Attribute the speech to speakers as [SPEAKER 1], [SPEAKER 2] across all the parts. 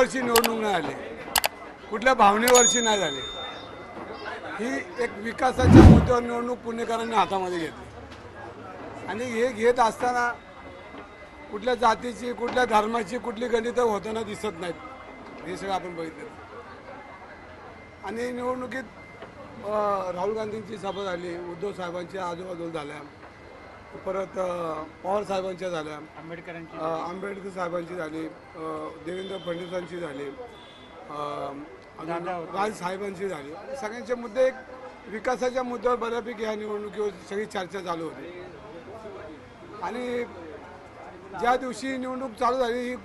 [SPEAKER 1] मुद्द्यावरची निवडणूक नाही आली. कुठल्या भावनेवरची नाही झाली. ही एक विकासाच्या मुद्द्यावर निवडणूक पुणेकरांनी हातामध्ये घेतली. आणि हे घेत असताना कुठल्या जातीची कुठल्या धर्माची कुठली गणितं होताना दिसत नाहीत. हे सगळं आपण बघितलं. आणि निवडणुकीत राहुल गांधींची सभा झाली उद्धव साहेबांच्या आजूबाजूला झाल्या. परत पवार साहेबांच्या झाल्या.
[SPEAKER 2] आंबेडकरांची
[SPEAKER 1] आंबेडकर साहेबांची झाली. देवेंद्र फडणवीसांची झाली. राज साहेबांची झाली. सगळ्यांचे मुद्दे एक विकासाच्या मुद्द्यावर बऱ्यापैकी ह्या निवडणुकीवर सगळी चर्चा चालू होती. आणि ज्या दिवशी निवडणूक चालू झाली ही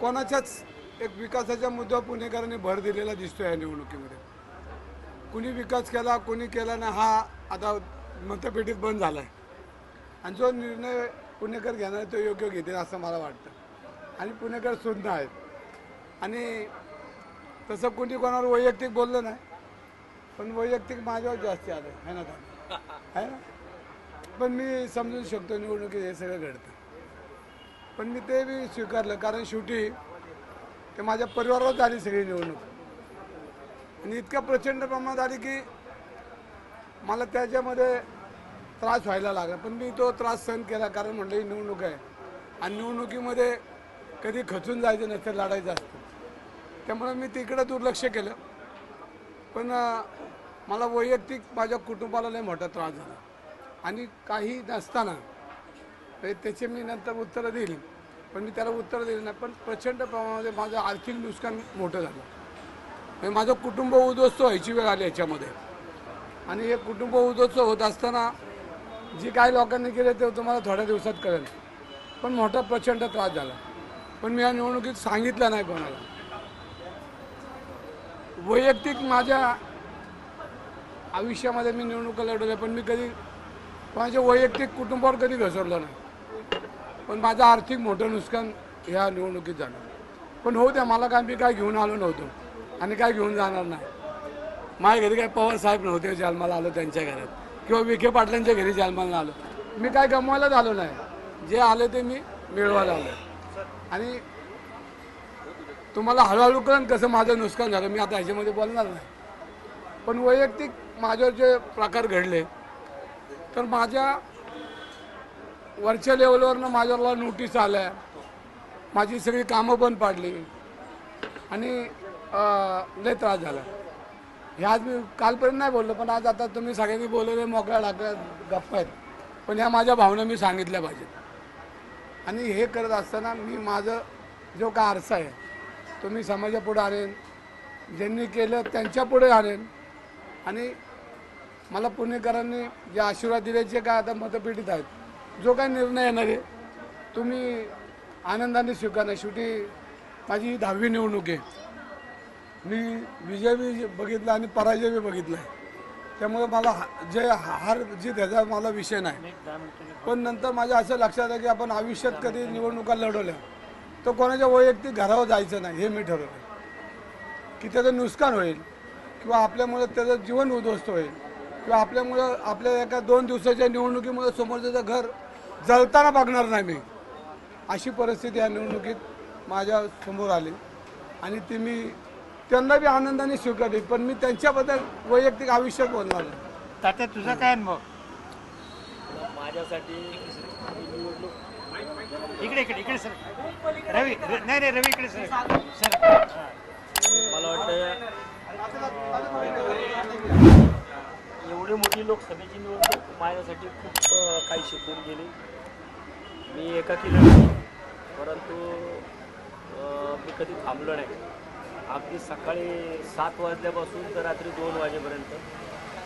[SPEAKER 1] कोणाच्याच एक विकासाच्या मुद्द्यावर पुणेकरांनी भर दिलेला दिसतो या निवडणुकीमध्ये. कुणी विकास केला कुणी केला नाही हा आता मतपेटीत बंद झाला आहे आणि जो निर्णय पुणेकर घेणार आहे तो योग्य घेतील असं मला वाटतं. आणि पुणेकर सुज्ञ आहेत. आणि तसं कोणी कोणावर वैयक्तिक बोललं नाही पण वैयक्तिक माझ्यावर जास्ती आलं आहे ना दादा? आहे ना? पण मी समजू शकतो निवडणुकीत हे सगळं घडतं. पण मी ते बी स्वीकारलं कारण शेवटी ते माझ्या परिवारावर आली सगळी निवडणूक. आणि इतक्या प्रचंड प्रमाणात आली की मला त्याच्यामध्ये त्रास व्हायला लागला. पण मी तो त्रास सहन केला कारण म्हणलं ही निवडणूक आहे. आणि निवडणुकीमध्ये कधी खचून जायचं नसतं लढायचं असतं. त्यामुळे मी तिकडं दुर्लक्ष केलं. पण मला वैयक्तिक माझ्या कुटुंबाला लय मोठा त्रास झाला. आणि काही नसताना त्याचे मी नंतर उत्तरं दिली पण मी त्याला उत्तर दिली नाही. पण प्रचंड प्रमाणामध्ये माझं आर्थिक नुकसान मोठं झालं. म्हणजे माझं कुटुंब उद्ध्वस्त व्हायची वेळ आली याच्यामध्ये. आणि हे कुटुंब उद्ध्वस्त होत असताना जे काही लोकांनी केलं ते तुम्हाला थोड्या दिवसात कळेल. पण मोठा प्रचंड त्रास झाला. पण मी या निवडणुकीत सांगितलं नाही कोणाला. वैयक्तिक माझ्या आयुष्यामध्ये मी निवडणुका लढवल्या पण मी कधी माझ्या वैयक्तिक कुटुंबावर कधी घसरलं नाही. पण माझं आर्थिक मोठं नुकसान ह्या निवडणुकीत झालं. पण होऊ द्या मला काय मी काय घेऊन आलो नव्हतो आणि काय घेऊन जाणार नाही. माझ्या घरी काय पवार साहेब नव्हते जन्माला आलो त्यांच्या घरात. किंवा विखे पाटलांच्या घरी जन्माला आलो. मी काय गमवायला झालो नाही. जे आलं ते मी मिळवायला आलो. आणि तुम्हाला हळूहळू कळण कसं माझं नुकसान झालं. मी आता ह्याच्यामध्ये बोलणार नाही. पण वैयक्तिक माझ्यावर जे प्रकार घडले तर माझ्या वरच्या लेवलवरनं माझ्याला नोटीस आल्या. माझी सगळी कामं बंद पाडली. आणि लय त्रास झाला. हे आज मी कालपर्यंत नाही बोललो पण आज आता तुम्ही सगळ्यांनी बोलवले मोकळ्या टाकल्या गप्पा आहेत. पण ह्या माझ्या भावना मी सांगितल्या पाहिजेत. आणि हे करत असताना मी माझं जो का आरसा आहे तो मी समाजापुढे आणेन ज्यांनी केलं त्यांच्यापुढे आणेन. आणि मला पुणेकरांनी जे आशीर्वाद दिले जे काय आता मतपेटीत आहेत जो काय निर्णय येणार आहे तुम्ही आनंदाने स्वीकारा शेवटी माझी ही दहावी निवडणूक आहे. मी विजय बी बघितला आणि पराजय बी बघितला आहे. त्यामुळे मला हा- जे हार जीत ह्याचा मला विषय नाही. पण नंतर माझ्या असं लक्षात आहे की आपण आयुष्यात कधी निवडणुका लढवल्या तर कोणाच्या वैयक्तिक घरावर जायचं नाही हे मी ठरवलं. की त्याचं नुकसान होईल किंवा आपल्यामुळं त्याचं जीवन उद्ध्वस्त होईल किंवा आपल्यामुळं आपल्या एका दोन दिवसाच्या निवडणुकीमुळे समोरच्याचं घर जळताना बघणार नाही मी. अशी परिस्थिती या निवडणुकीत माझ्यासमोर आली. आणि ती मी त्यांना बी आनंदाने स्वीकारली पण मी त्यांच्याबद्दल वैयक्तिक आयुष्यात बोलणार नाही.
[SPEAKER 2] तात्या तुझा काय अनुभव
[SPEAKER 3] माझ्यासाठी ही निवडणूक
[SPEAKER 2] इकडे इकडे इकडे सर. रवी र- नाही नाही रवी इकडे सर. सर. हा.
[SPEAKER 3] मला वाटतं एवढी मोठी लोकसभेची निवडणूक माझ्यासाठी खूप अ, काही शिकून गेली. मी एकाकी लढलो परंतु अ, मी कधी थांबलो नाही. अगदी सकाळी सात वाजल्यापासून तर रात्री दोन वाजेपर्यंत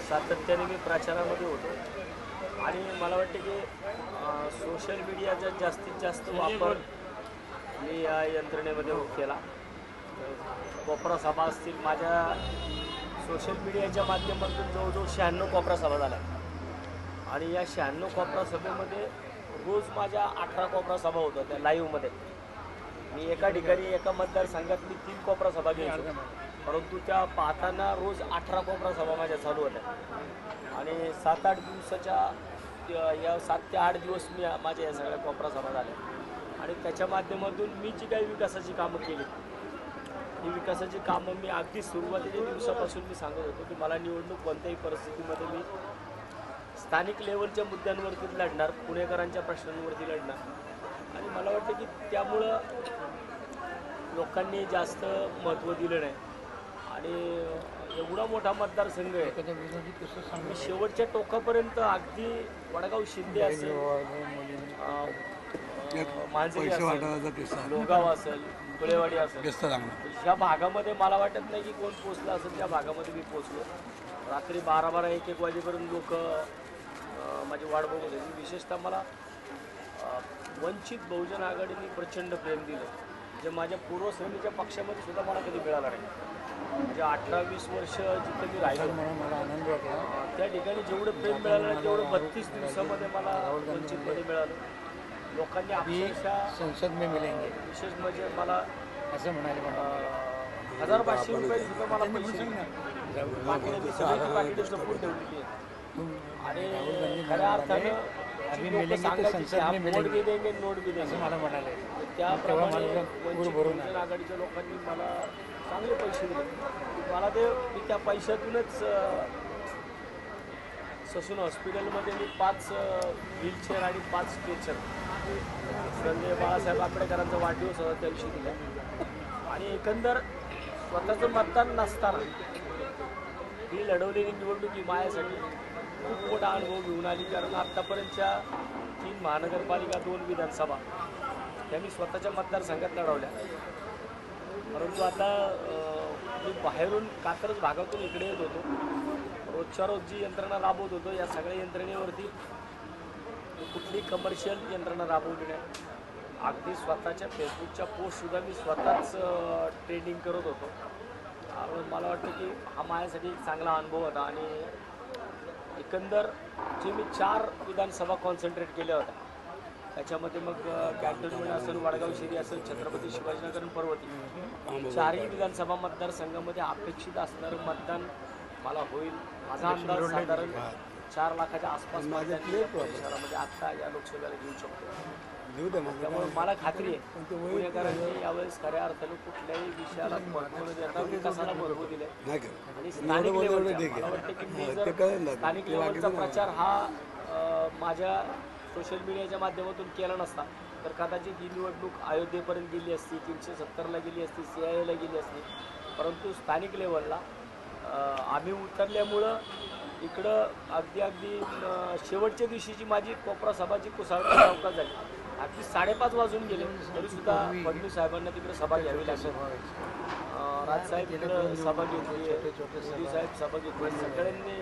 [SPEAKER 3] सातत्याने मी प्रचारामध्ये होतो. आणि मला वाटते की सोशल मीडियाचा जास्तीत जास्त वापर मी या यंत्रणेमध्ये केला. कोपरा सभा असतील माझ्या सोशल मीडियाच्या माध्यमातून जवळजवळ शहाण्णव कोपरा सभा झाल्या. आणि या शहाण्णव कोपरा सभेमध्ये रोज माझ्या अठरा कोपरा सभा होत्या त्या लाईव्हमध्ये मी एका ठिकाणी एका मतदारसंघात मी तीन कोपरा सभा घ्यायचो परंतु त्या पाहताना रोज अठरा कोपरा सभा माझ्या चालू होत्या. आणि सात आठ दिवसाच्या या सात ते आठ दिवस मी माझ्या या सगळ्या कोपरा सभा झाल्या. आणि त्याच्या माध्यमातून मी जी काही विकासाची कामं केली ही विकासाची कामं मी अगदी सुरुवातीच्या दिवसापासून मी सांगत होतो की मला निवडणूक कोणत्याही परिस्थितीमध्ये मी स्थानिक लेवलच्या मुद्द्यांवरती लढणार पुणेकरांच्या प्रश्नांवरती लढणार. आणि मला वाटतं की त्यामुळं लोकांनी जास्त महत्त्व दिलं नाही. आणि एवढा मोठा मतदारसंघ आहे. मी शेवटच्या टोकापर्यंत अगदी वडगाव शिंदे असेल मांजरी
[SPEAKER 1] पैसे
[SPEAKER 3] असेल लोगाव असेल कुळेवाडी असेल. ह्या भागामध्ये मला वाटत नाही की कोण पोचलं असेल त्या भागामध्ये मी पोचलो रात्री बारा बारा एक एक वाजेपर्यंत लोक माझी वाट बघत होते विशेषतः मला वंचित बहुजन आघाडीने प्रचंड प्रेम दिलं. जे माझ्या पूर्वश्रेणीच्या पक्षामध्ये सुद्धा मला कधी मिळालं नाही. म्हणजे अठरा वीस वर्ष जिथं मी राहिलो अ, त्या ठिकाणी जेवढं प्रेम मिळालं नाही तेवढं बत्तीस दिवसामध्ये मला वंचितमध्ये मिळालं. लोकांनी अक्षरशः
[SPEAKER 2] संसद में मिलेंगे.
[SPEAKER 3] विशेष म्हणजे मला
[SPEAKER 2] असं म्हणाले
[SPEAKER 3] हजार पाचशे रुपये सुद्धा मला पैसे सगळ्यांची पाकिटं ठेवलेली आहेत आणि खऱ्या अर्थानं सांगायची वोट भी देंगे नोट भी देंगे.
[SPEAKER 2] मला म्हणाले.
[SPEAKER 3] त्याप्रमाणे वंचित बहुजन आघाडीच्या लोकांनी मला चांगले पैसे दिले. मला ते मी त्या पैशातूनच ससून हॉस्पिटलमध्ये मी पाच व्हीलचेअर आणि पाच स्ट्रेचर संजय बाळासाहेब आंबेडकरांचा वाढदिवस होता त्या दिवशी दिला. आणि एकंदर स्वतःचं मतदान नसताना ही लढवलेली निवडणूक ही माझ्यासाठी खूप मोठा अनुभव घेऊन आली. कारण आत्तापर्यंतच्या तीन महानगरपालिका दोन विधानसभा त्या मी स्वतःच्या मतदारसंघात लढवल्या. परंतु आता मी बाहेरून कात्रज भागातून इकडे येत होतो. रोजच्या रोज जी यंत्रणा राबवत होतो या सगळ्या यंत्रणेवरती कुठली कमर्शियल यंत्रणा राबवली नाही. अगदी स्वतःच्या फेसबुकच्या पोस्टसुद्धा मी स्वतःच ट्रेडिंग करत होतो. त्यामुळे मला वाटतं की हा माझ्यासाठी एक चांगला अनुभव होता. आणि एकंदर जे मी चार विधानसभा कॉन्सन्ट्रेट केल्या होत्या त्याच्यामध्ये मग कॅन्टोन्मेंट असेल वडगाव शेरी असेल छत्रपती शिवाजीनगर पर्वती. चारही विधानसभा मतदारसंघामध्ये अपेक्षित असणारं मतदान मला होईल. माझा अंदाज साधारण चार लाखाच्या आसपास मतदान शहरामध्ये आत्ता या लोकसभेला घेऊ शकतो. त्यामुळे मला खात्री आहे. पुणेकरांनी यावेळेस खऱ्या अर्थानं कुठल्याही विषयाला महत्त्व न देता विकासाला महत्त्व दिले आणि स्थानिक लेवलच्या. मला वाटतं की मी
[SPEAKER 1] हा,
[SPEAKER 3] जर लेवलचा
[SPEAKER 1] बाकीचं
[SPEAKER 3] प्रचार हा माझ्या सोशल मीडियाच्या माध्यमातून केला नसता. तर कदाचित ही निवडणूक अयोध्येपर्यंत गेली असती तीनशे सत्तरला गेली असती सी आय एला गेली असती. परंतु स्थानिक लेवलला आम्ही उतरल्यामुळं इकडं अगदी अगदी शेवटच्या दिवशीची माझी कोपरा सभाची कुसाळ अवकाश झाली. अगदी साडेपाच वाजून गेले. तरीसुद्धा फडणवीस साहेबांना तिकडे सभा घ्यावी लागली. राजसाहेब इकडं सभा घेतली. मोदी साहेब सभा घेतली. सगळ्यांनी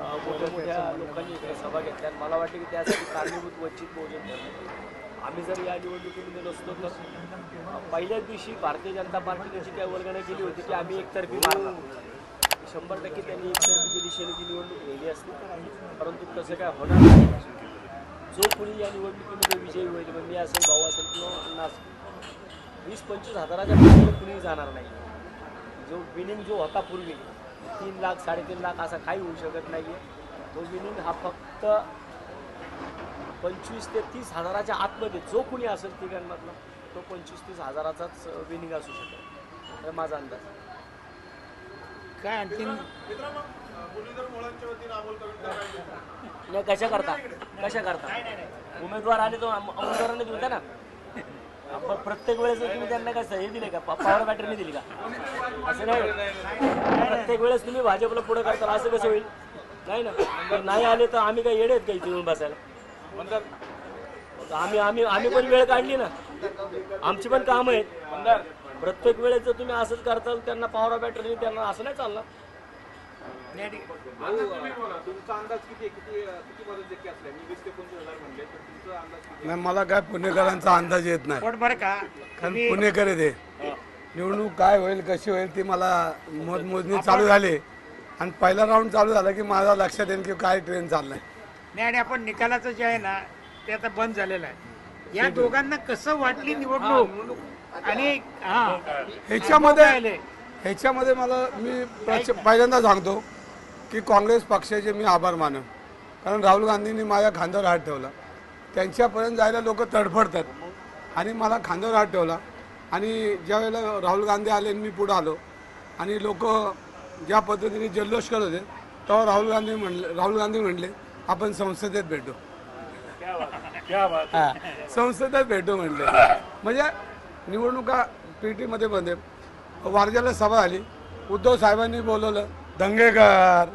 [SPEAKER 3] लोकांनी इकडे सभा घेतल्या मला वाटतं की त्यासाठी कारणीभूत वंचित बहुजन ठरले आम्ही जर या निवडणुकीमध्ये नसतो तर पहिल्याच दिवशी भारतीय जनता पार्टीने जी काही वर्गणी केली होती की आम्ही एकतर्फी मारणार. शंभर टक्के त्यांनी एकतर्फीच्या दिशेने ती निवडणूक नेली असते. परंतु तसं काय होणार नाही. जो कुणी या निवडणुकीमध्ये विजयी होईल मग मी असेल भाऊ असेल किंवा अण्णा असेल वीस पंचवीस हजाराच्या पुढे कुणीही जाणार नाही. जो विनिंग जो होता पूर्वी तीन लाख साडेतीन लाख असा काही होऊ शकत नाही आहे तो विनिंग हा फक्त पंचवीस ते तीस हजाराच्या आतमध्ये जो कुणी असेल तिघांमधला तो पंचवीस तीस हजाराचाच विनिंग असू शकेल हे माझा अंदाज.
[SPEAKER 2] काय आणखीन?
[SPEAKER 3] नाही कशा करता? कशा करता? उमेदवार आले तो उमेदवारांना द्या ना? आपण प्रत्येक वेळेस तुम्ही त्यांना काय हे दिले का? पॉवर बॅटरी दिली का? असं नाही. प्रत्येक वेळेस तुम्ही भाजपला पुढे करता असं कसं होईल? नाही ना. म्हणजे नाही आले तर आम्ही काय येडे आहेत का इथे येऊन बसायला? आम्ही आम्ही आम्ही पण वेळ काढली ना. आमची पण कामं आहेत. प्रत्येक वेळेस जर तुम्ही असंच करताल त्यांना पॉवर बॅटरी त्यांना असं नाही चालणार.
[SPEAKER 1] नाही मला काय पुणेकरांचा अंदाज येत नाही.
[SPEAKER 2] पण बरं का
[SPEAKER 1] कारण पुणेकर आहे ते. निवडणूक काय होईल कशी होईल ती मला मतमोजणी चालू झाली. आणि पहिला राऊंड चालू झाला की माझा लक्षात येईल की काय ट्रेन चाललाय.
[SPEAKER 2] नाही आणि आपण निकालाचं जे आहे ना ते आता बंद झालेलं आहे. या दोघांना कसं वाटली निवडणूक? आणि हा.
[SPEAKER 1] ह्याच्यामध्ये? ह्याच्यामध्ये मला मी पहिल्यांदा सांगतो की काँग्रेस पक्षाचे मी आभार मानन. कारण राहुल गांधींनी माझ्या खांद्यावर हात ठेवला. त्यांच्यापर्यंत जायला लोक तडफडतात. आणि मला खांद्यावर हात ठेवला. आणि ज्या वेळेला राहुल गांधी आले आणि मी पुढं आलो आणि लोक ज्या पद्धतीने जल्लोष करत होते तेव्हा राहुल गांधी म्हणले राहुल गांधी म्हणले आपण संसदेत भेटू. हा, संसदेत भेटू म्हणले. म्हणजे निवडणुका पेटीमध्ये मध्ये वारजाला सभा झाली उद्धव साहेबांनी बोलवलं दंगेकर.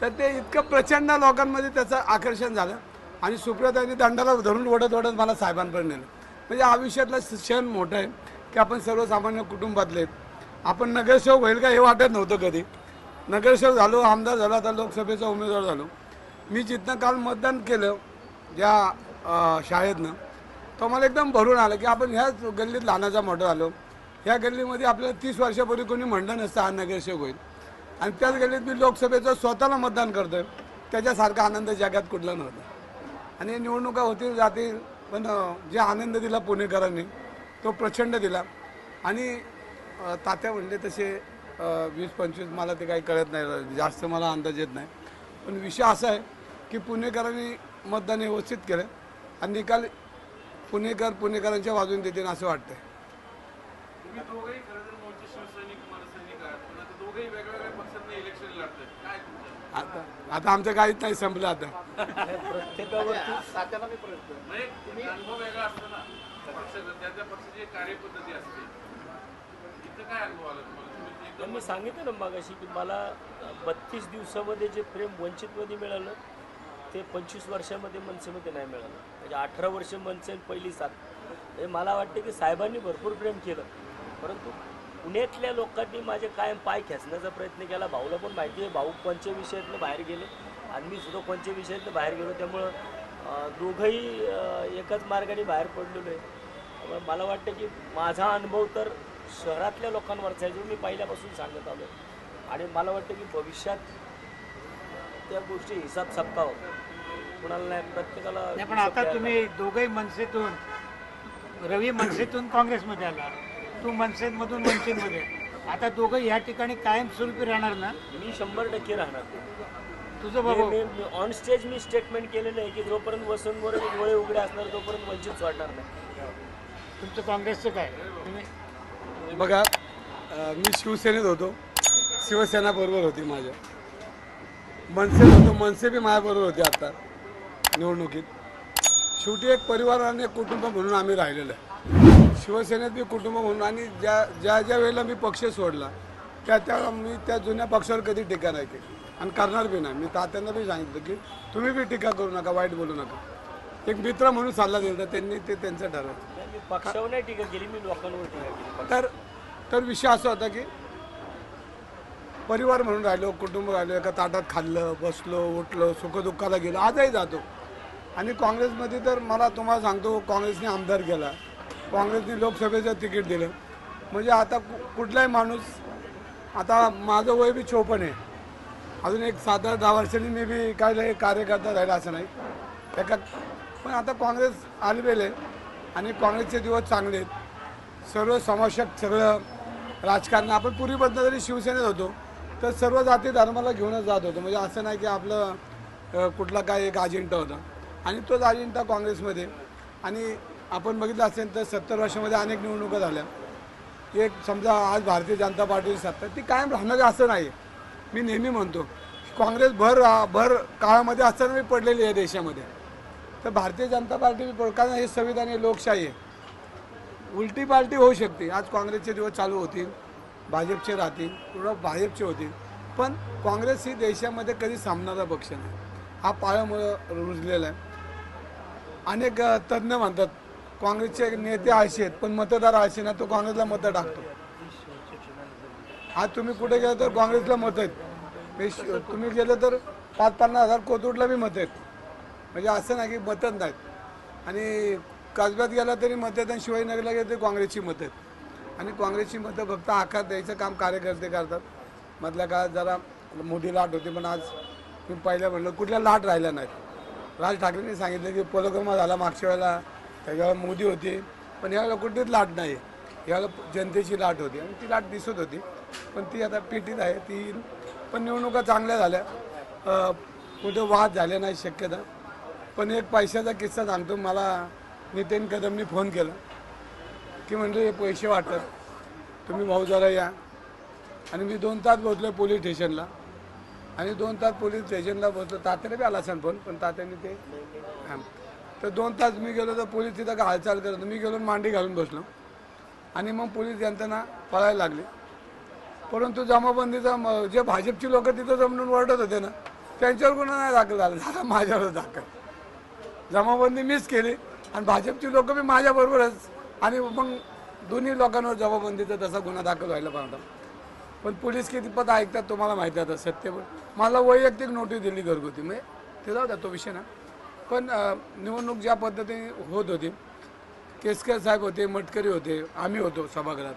[SPEAKER 1] तर ते इतकं प्रचंड लोकांमध्ये त्याचं आकर्षण झालं. आणि सुप्रियाताईंनी दंडाला धरून ओढत ओढत मला साहेबांपर्यंत नेलं. म्हणजे आयुष्यातला क्षण मोठा आहे की आपण सर्वसामान्य कुटुंबातले आपण नगरसेवक होईल का हे वाटत नव्हतं कधी. नगरसेवक झालो आमदार झालो आता लोकसभेचा उमेदवार झालो. मी जिथनं काल मतदान केलं ज्या शाळेतनं तो मला एकदम भरून आलं की आपण ह्याच गल्लीत लहानाचा मोठा झालो. ह्या गल्लीमध्ये आपल्याला तीस वर्षापूर्वी कोणी म्हणलं नसतं हा नगरसेवक होईल. आणि त्याच गल्लीत मी लोकसभेचं स्वतःला मतदान करतो त्याच्यासारखा आनंद जगात कुठला नव्हता. आणि निवडणुका होतील जातील पण जे आनंद दिला पुणेकरांनी तो प्रचंड दिला. आणि तात्या म्हणले तसे वीस पंचवीस मला ते काही कळत नाही. जास्त मला अंदाज येत नाही. पण विषय असा आहे की पुणेकरांनी मतदान व्यवस्थित केलं आणि निकाल पुणेकर पुणेकरांच्या बाजूने देतील असं वाटतं
[SPEAKER 4] तुम्ही दोघंही खरं तर मूळचे शिवसैनिक मनसैनिक आहात पण आता दोघंही वेगवेगळ्या पक्षांना इलेक्शन लढतात काय तुमचं
[SPEAKER 1] आता आता आमचं काहीच नाही संपलं आता.
[SPEAKER 3] प्रत्येकावरती
[SPEAKER 4] नाही तुम्ही अनुभव वेगळा असतो ना. पक्षाचा त्या त्या पक्षाची एक कार्यपद्धती असते. इथं काय अनुभव आला तुम्हाला? तुम्ही ते
[SPEAKER 3] तर
[SPEAKER 4] एकदम
[SPEAKER 3] मी सांगितलं ना मागाशी की मला बत्तीस दिवसामध्ये जे प्रेम वंचितमध्ये मिळालं ते पंचवीस वर्षामध्ये मनसेमध्ये नाही मिळालं. म्हणजे अठरा वर्ष मनसे आणि पहिली साथ. म्हणजे मला वाटते की साहेबांनी भरपूर प्रेम केलं. परंतु पुण्यातल्या लोकांनी माझे कायम पाय खेचण्याचा प्रयत्न केला. भाऊला पण माहिती आहे भाऊ कोणत्या विषयातनं बाहेर गेले आणि मी सुद्धा कोणत्या विषयातनं बाहेर गेलो. त्यामुळं दोघंही एकाच मार्गाने बाहेर पडलेलो आहे. त्यामुळे मला वाटतं की माझा अनुभव तर शहरातल्या लोकांवरचा आहे जो मी पहिल्यापासून सांगत आलो आणि मला वाटतं की भविष्यात त्या गोष्टी हिसाब सपकावं कुणाला नाही प्रत्येकाला
[SPEAKER 2] पण आता तुम्ही दोघंही मनसेतून रवी मनसेतून काँग्रेसमध्ये आला. तू मनसेमधून वंचितमध्ये आता दोघं या ठिकाणी कायम स्वरूपी राहणार ना?
[SPEAKER 3] मी शंभर टक्के राहणार.
[SPEAKER 2] तुझं बाबा
[SPEAKER 3] ऑन स्टेज मी स्टेटमेंट केलेलं आहे की जोपर्यंत वसंतवर डोळे उघडे असणार तोपर्यंत वंचित सोडणार नाही.
[SPEAKER 2] तुमचं काँग्रेसचं काय? तुम्ही?
[SPEAKER 1] बघा मी शिवसेनेत होतो. शिवसेना बरोबर होती माझ्या. मनसेत होतो मनसे बी माझ्याबरोबर होते आता निवडणुकीत. शेवटी एक परिवार आणि एक कुटुंब म्हणून आम्ही राहिलेलो आहे. शिवसेनेत बी कुटुंब म्हणून आणि ज्या ज्या ज्या वेळेला मी पक्ष सोडला त्या त्यावेळेला मी त्या जुन्या पक्षावर कधी टीका नाही केली. आणि करणार बी नाही. मी तात्यांना बी सांगितलं की तुम्ही बी टीका करू नका वाईट बोलू नका. एक मित्र म्हणून सल्ला दिला त्यांनी ते त्यांचं ठरवलं.
[SPEAKER 3] मी टीका केली मी लोकांवर टीका
[SPEAKER 1] तर तर विषय असा होता की परिवार म्हणून राहिलो कुटुंब राहिलो एका ताटात खाल्लं बसलो उठलो सुखदुःखाला गेलो आजही जातो. आणि काँग्रेसमध्ये तर मला तुम्हाला सांगतो काँग्रेसने आमदार केला. काँग्रेसने लोकसभेचं तिकीट दिलं. म्हणजे आता कु- कुठलाही माणूस आता माझं वय बी चोपण आहे. अजून एक सात आठ दहा वर्षांनी मी बी काय लय कार्यकर्ता राहिला असं नाही. एका पण आता काँग्रेस आलबेल आहे आणि काँग्रेसचे दिवस चांगले आहेत. सर्व समावेशक सगळं राजकारण आपण पूर्वीपासून जरी शिवसेनेत होतो तर सर्व जाती धर्माला घेऊनच जात होतो. म्हणजे असं नाही की आपलं कुठला काय एक अजिंठा होता. आणि तोच अजिंठा काँग्रेसमध्ये. आणि आपण बघितलं असेल तर सत्तर वर्षामध्ये अनेक निवडणुका झाल्या. एक समजा आज भारतीय जनता पार्टीची सत्ता ती कायम राहणार असं नाही मी नेहमी म्हणतो काँग्रेस भर भर काळामध्ये असताना मी पडलेली आहे देशामध्ये. तर भारतीय जनता पार्टी पड कारण हे संविधान हे लोकशाही आहे. उलटी पार्टी होऊ शकते. आज काँग्रेसचे दिवस चालू होतील भाजपचे राहतील पूर्ण भाजपचे होतील. पण काँग्रेस ही देशामध्ये कधी सामनारा पक्ष नाही. हा पाळ्यामुळं रुजलेला आहे. अनेक तज्ज्ञ म्हणतात काँग्रेसचे नेते असे आहेत पण मतदार असे ना तो काँग्रेसला मतं टाकतो. आज तुम्ही कुठे गेलं तर काँग्रेसला मत आहेत. तुम्ही गेलं तर पाच पन्नास हजार कोथरूडला बी मत आहेत. म्हणजे असं नाही की मतच नाहीत. आणि कसब्यात गेला तरी मत आहेत आणि शिवाजीनगरला गेलं तरी काँग्रेसची मतं आहेत. आणि काँग्रेसची मतं फक्त आकार द्यायचं काम कार्यकर्ते करतात. मधल्या काळात जरा मोठी लाट होती पण आज मी पहिल्या म्हणलं कुठल्या लाट राहिल्या नाहीत. राज ठाकरेंनी सांगितलं की पलक्रमा झाला मागच्या वेळेला. त्याच्यावर मोदी होते पण ह्याला कुठलीच लाट नाही यावेळेला जनतेची लाट होती आणि ती लाट दिसत होती. पण ती आता पेटीत आहे ती येईल. पण निवडणुका चांगल्या झाल्या. अ, कुठं वाद झाले नाही शक्यता. पण एक पैशाचा किस्सा सांगतो मला नितीन कदमनी फोन केला. की म्हणजे हे पैसे वाटत तुम्ही भाऊ जरा या. आणि मी दोन तास बसलो पोलीस स्टेशनला. आणि दोन तास पोलीस स्टेशनला बसलो. तात्याने बी आला असेल फोन पण तात्याने ते हां. तर दोन तास मी गेलो तर पोलीस तिथं का हालचाल करत मी गेलो मांडी घालून बसलो. आणि मग पोलीस यंत्रणा पळायला लागली. परंतु जमाबंदीचा जे भाजपची लोक तिथं जमून ओरडत होते ना त्यांच्यावर गुन्हा नाही दाखल झाला. झाला माझ्यावरच दाखल. जमाबंदी मीच केली. आणि भाजपची लोक मी माझ्याबरोबरच आणि मग दोन्ही लोकांवर जमाबंदीचा तसा गुन्हा दाखल व्हायला पाहिजे पण पोलीस किती पद ऐकतात तुम्हाला माहिती आहे आता सत्य. पण मला वैयक्तिक नोटीस दिली घरगुती. म्हणजे ते जाऊ द्या तो विषय ना. पण निवडणूक ज्या पद्धतीने होत होती केसकर साहेब होते मटकरी होते आम्ही होतो सभागृहात.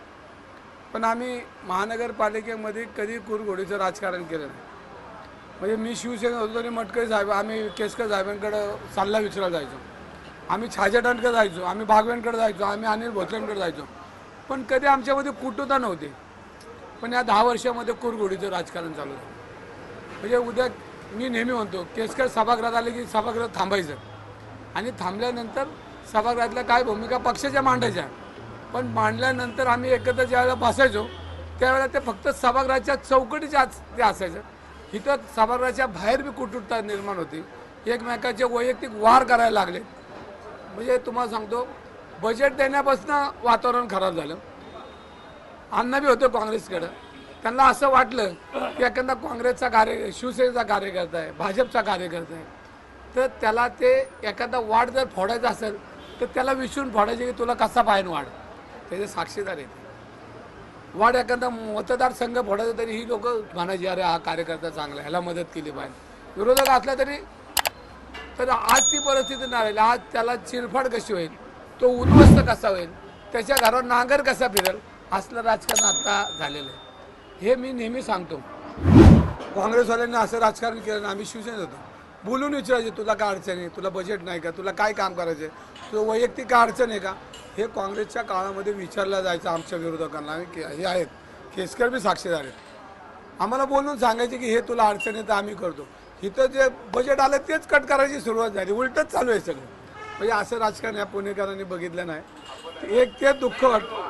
[SPEAKER 1] पण आम्ही महानगरपालिकेमध्ये कधी कुरघोडीचं राजकारण केलं नाही. म्हणजे मी शिवसेना होतो तरी मटकरी साहेब आम्ही केसकर साहेबांकडं सल्ला विचारायला जायचो. आम्ही छाजेटांकडे जायचो आम्ही बागव्यांकडे जायचो आम्ही अनिल भोसलेंकडे जायचो. पण कधी आमच्यामध्ये कुटुता नव्हती. पण या दहा वर्षामध्ये कुरघोडीचं राजकारण चालू झालं. म्हणजे उद्या मी नेहमी म्हणतो केसकर सभागृहात आले की सभागृह थांबायचं. आणि थांबल्यानंतर सभागृहातल्या काय भूमिका पक्षाच्या मांडायच्या. पण मांडल्यानंतर आम्ही एकत्र ज्यावेळेला बसायचो त्यावेळेला ते फक्त सभागृहाच्या चौकटीच्या आत ते असायचं. इथं सभागृहाच्या बाहेर बी कुटुटता निर्माण होती. एकमेकाचे वैयक्तिक वार करायला लागले. म्हणजे तुम्हाला सांगतो बजेट देण्यापासून वातावरण खराब झालं. अन्न बी होतं काँग्रेसकडं. त्यांना असं वाटलं की एखादा काँग्रेसचा कार्य शिवसेनेचा कार्यकर्ता आहे भाजपचा कार्यकर्ता आहे तर त्याला ते एखादा वाढ जर फोडायचा असेल तर त्याला विसरून फोडायचे की तुला कसा पाहिजे वाढ त्याचे साक्षीदार आहेत. वाढ एखादा मतदारसंघ फोडायचा तरी ही लोक म्हणायची अरे हा कार्यकर्ता चांगला आहे, ह्याला मदत केली पाहिजे. विरोधक असला तरी तर आज ती परिस्थिती नाही राहिली आज त्याला चिरफाड कशी होईल? तो उद्ध्वस्त कसा होईल? त्याच्या घरावर नांगर कसा फिरेल? असलं राजकारण आता झालेलं आहे. हे मी नेहमी सांगतो. काँग्रेसवाल्यांनी असं राजकारण केलं ना आम्ही शिवसेनेत होतो. बोलून विचारायचे तुला काय अडचण आहे? तुला बजेट नाही का? तुला काय काम करायचं आहे तुझं वैयक्तिक काय अडचण आहे का? हे काँग्रेसच्या काळामध्ये विचारलं जायचं आमच्या विरोधकांना. आणि के- हे आहेत. केसकर बी साक्षीदार आहेत. आम्हाला बोलून सांगायचे की हे तुला अडचण आहे तर आम्ही करतो. इथं जे बजेट आलं तेच कट करायची सुरुवात झाली. उलटच चालू आहे सगळं. म्हणजे असं राजकारण या पुणेकरांनी बघितलं नाही. एक ते दुःख वाटतं.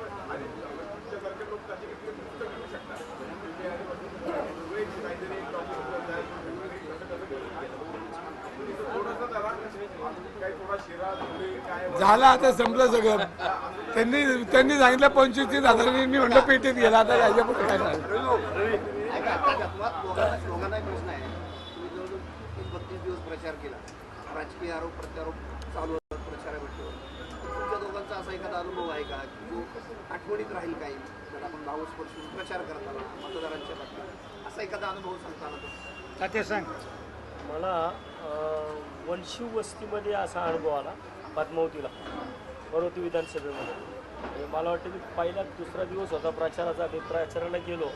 [SPEAKER 1] झालं आता संपलं सगळं. त्यांनी त्यांनी सांगितलं पंचवीस तीस हजारांनी मी म्हणलं पेटीत गेला आता याच्यापुढे काय?
[SPEAKER 5] राजकीय आरोप प्रत्यारोप चालू तुमच्या दोघांचा असा एखादा अनुभव आहे का जो आठवणीत राहील काही जर आपण भाऊ स्पर्शून प्रचार करताना मतदारांच्या बाबतीत असा एखादा अनुभव
[SPEAKER 2] सांग.
[SPEAKER 3] मला अं, वंशी वस्तीमध्ये असा अनुभव आला. पद्मावतीला पर्वती विधानसभेमध्ये. आणि मला वाटतं की पहिला दुसरा दिवस होता प्रचाराचा मी प्रचाराला गेलो.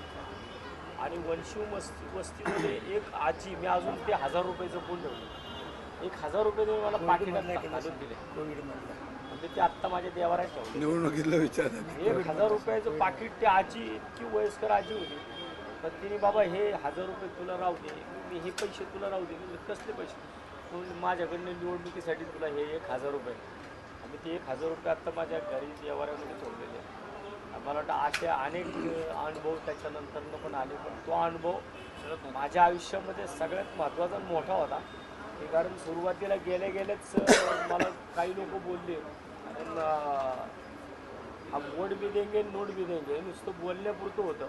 [SPEAKER 3] आणि वंशी वस्ती वस्तीमध्ये एक आजी मी अजून ते हजार रुपयाचं फुल ठेवलं. एक हजार रुपये तुम्ही मला पाकिटात घालून दिले. म्हणजे ते आत्ता माझ्या देवाऱ्यात ठेवले.
[SPEAKER 1] निवडणुकीला विचारलं
[SPEAKER 3] एक हजार रुपयाचं पाकिट ते आजी इतकी वयस्कर आजी होती. पण तिने बाबा हे हजार रुपये तुला राहू दे. मी हे पैसे तुला राहू दे. कसले पैसे तू माझ्याकडनं निवडणुकीसाठी तुला हे एक हजार रुपये. आणि ते एक हजार रुपये आत्ता माझ्या घरी व्यवहारामध्ये सोडलेले मला वाटतं असे अनेक अनुभव त्याच्यानंतरनं पण आले. पण तो अनुभव माझ्या आयुष्यामध्ये सगळ्यात महत्त्वाचा मोठा होता. ते कारण सुरुवातीला गेल्या गेल्याच मला काही लोक बोलले. कारण हा वोट बी देंगे नोट बी देंगे नुसतं बोलण्यापुरतं होतं.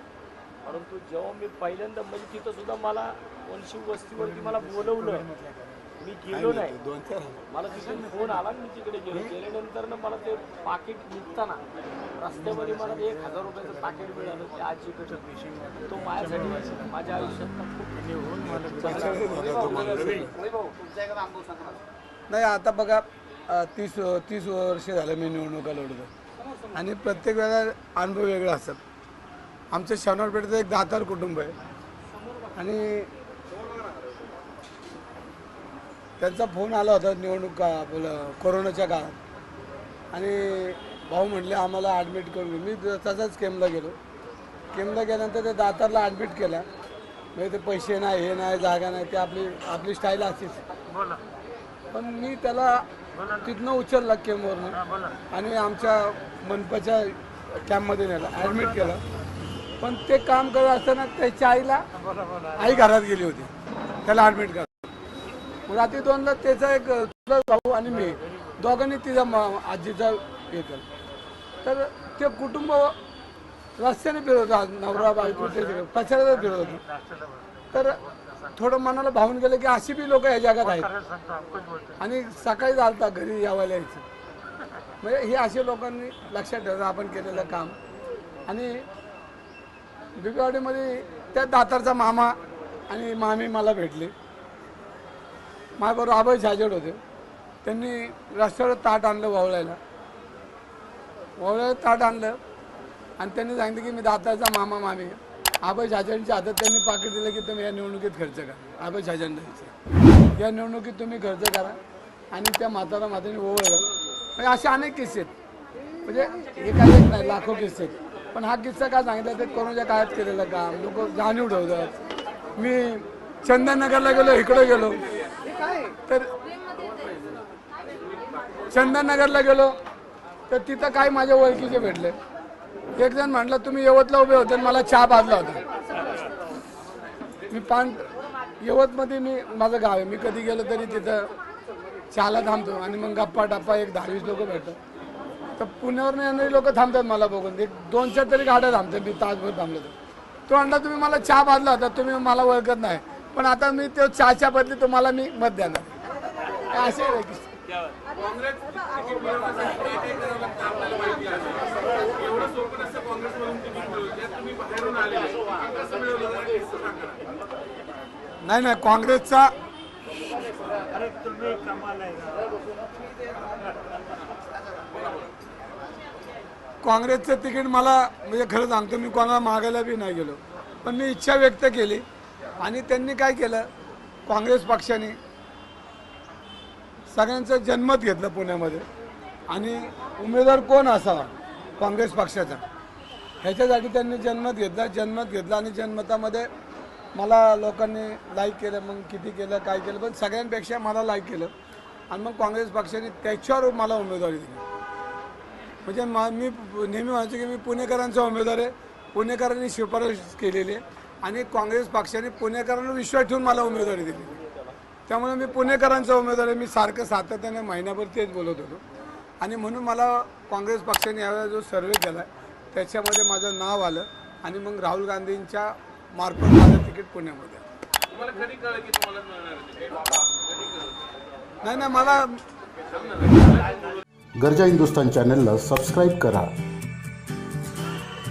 [SPEAKER 3] परंतु जेव्हा मी पहिल्यांदा म्हणजे तिथं सुद्धा मला वंशी वस्तीवरती मला बोलवलं मी गेलो नाही.
[SPEAKER 1] दोन चार.
[SPEAKER 3] मला तिथून फोन आला मी तिकडे गेलो. गेल्यानंतर मला ते पाकिट निघताना रस्त्यामध्ये मला एक हजार रुपयाचं पाकिट मिळालं ते आजीकडे तो माझ्यासाठी माझ्या आयुष्यात
[SPEAKER 5] ना.
[SPEAKER 1] नाही आता बघा तीस तीस वर्ष झालं मी निवडणुका लढतो आणि प्रत्येक वेळेला अनुभव वेगळे असतात. आमचं शवनारपेठेचं एक दातार कुटुंब आहे. आणि त्यांचा फोन आला होता निवडणूक का आपलं कोरोनाच्या काळात. आणि भाऊ म्हणले आम्हाला ॲडमिट करून. मी तसाच केमला गेलो. केमला गेल्यानंतर ते दातारला ॲडमिट केला. म्हणजे ते पैसे नाही हे नाही जागा नाही ते आपली आपली स्टाईल असतेच
[SPEAKER 2] बोला.
[SPEAKER 1] पण मी त्याला तिथनं उचलला केमवरनं. आणि आमच्या मनपाच्या कॅम्पमध्ये नेला. ॲडमिट केलं. पण ते काम करत असताना त्याच्या आईला आई घरात गेली होती. त्याला ॲडमिट करा रात्री दोनला त्याचा एक चुलत भाऊ आणि मी दोघांनी तिचा आजीचा हे केलं. तर ते कुटुंब रस्त्याने फिरत होतं नवरा बायको ते कचऱ्यात फिरत होतं. तर थोडं मनाला भावून गेलं की अशी बी लोक या जगात आहेत. आणि सकाळी चालतात घरी यावायला यायचं. म्हणजे हे असे लोकांनी लक्षात ठेवलं आपण केलेलं काम. आणि बिबीवाडीमध्ये त्या दातारचा मामा आणि मामी मला भेटले. माझ्याबरोबर आबाई साजड होते. त्यांनी रस्त्यावर ताट आणलं वावळायला. वावळ्याला ताट आणलं आणि त्यांनी सांगितलं की मी दाताचा मामा मामी आभय आबाई छाजेडच्या हातात त्यांनी पाकिट दिलं की तुम्ही या निवडणुकीत खर्च करा. आबाई छाजेड द्यायचं. या निवडणुकीत तुम्ही खर्च करा आणि त्या माताला माताने ओवळलं म्हणजे असे अनेक किस्से आहेत. म्हणजे हे काही नाही लाखो किस्से आहेत. पण हा किस्सा काय सांगितला ते कोरोनाच्या काळात केलेलं काम. लोक जाणीव ठेवतात. मी चंदननगरला गेलो इकडं गेलो. तर चंदननगरला गेलो तर तिथं काही माझ्या ओळखीचे भेटले. एक जण म्हटलं तुम्ही यवतला उभे होते आणि मला चहा भाजला होता. मी पान यवतमध्ये मी माझं गाव आहे. मी कधी गेलो तरी तिथं चहाला थांबतो आणि मग गप्पा टप्पा एक दहावीस लोक भेटतात. तर पुण्यावरून येणारी लोक थांबतात मला बघून. एक दोन चार तरी गाड्या थांबतात. मी तासभर थांबलो तर तो म्हणला तुम्ही मला चहा बांधला होता. तुम्ही मला ओळखत नाही. पण आता मी तो चहाच्या बदली तुम्हाला मी मत देणार. असे नाही नाही काँग्रेसचा काँग्रेसचं तिकीट मला म्हणजे खरं सांगतो मी कोणाला मागायला बी नाही गेलो. पण मी इच्छा व्यक्त केली. आणि त्यांनी काय केलं? काँग्रेस पक्षाने सगळ्यांचं जन्मत घेतलं पुण्यामध्ये. आणि उमेदवार कोण असावा? काँग्रेस पक्षाचा. ह्याच्यासाठी त्यांनी जन्मत घेतला जन्मत घेतलं आणि जन्मतामध्ये मला लोकांनी लाईक केलं मग किती केलं काय केलं पण सगळ्यांपेक्षा मला लाईक केलं. आणि मग काँग्रेस पक्षाने त्याच्यावर मला उमेदवारी दिली. म्हणजे मा मी नेहमी म्हणायचो की मी पुणेकरांचा उमेदवार आहे. पुणेकरांनी शिफारस केलेली आहे. आणि काँग्रेस पक्षाने पुणेकरांवर विश्वास ठेवून मला उमेदवारी दिली. त्यामुळे मी पुणेकरांचा उमेदवार आहे. मी सारखं सातत्याने महिनाभर तेच बोलत होतो. आणि म्हणून मला काँग्रेस पक्षाने यावेळेला जो सर्वे केला त्याच्यामध्ये माझं नाव आलं आणि मग राहुल गांधींच्या मार्फत माझं तिकीट पुण्यामध्ये. आलं.
[SPEAKER 4] तुम्हाला कधी कळलं की तुम्हाला मिळणार आहे तिकीट? कधी कळलं?
[SPEAKER 1] नाही नाही मला
[SPEAKER 6] गरजा हिंदुस्तान चॅनलला सबस्क्राईब करा.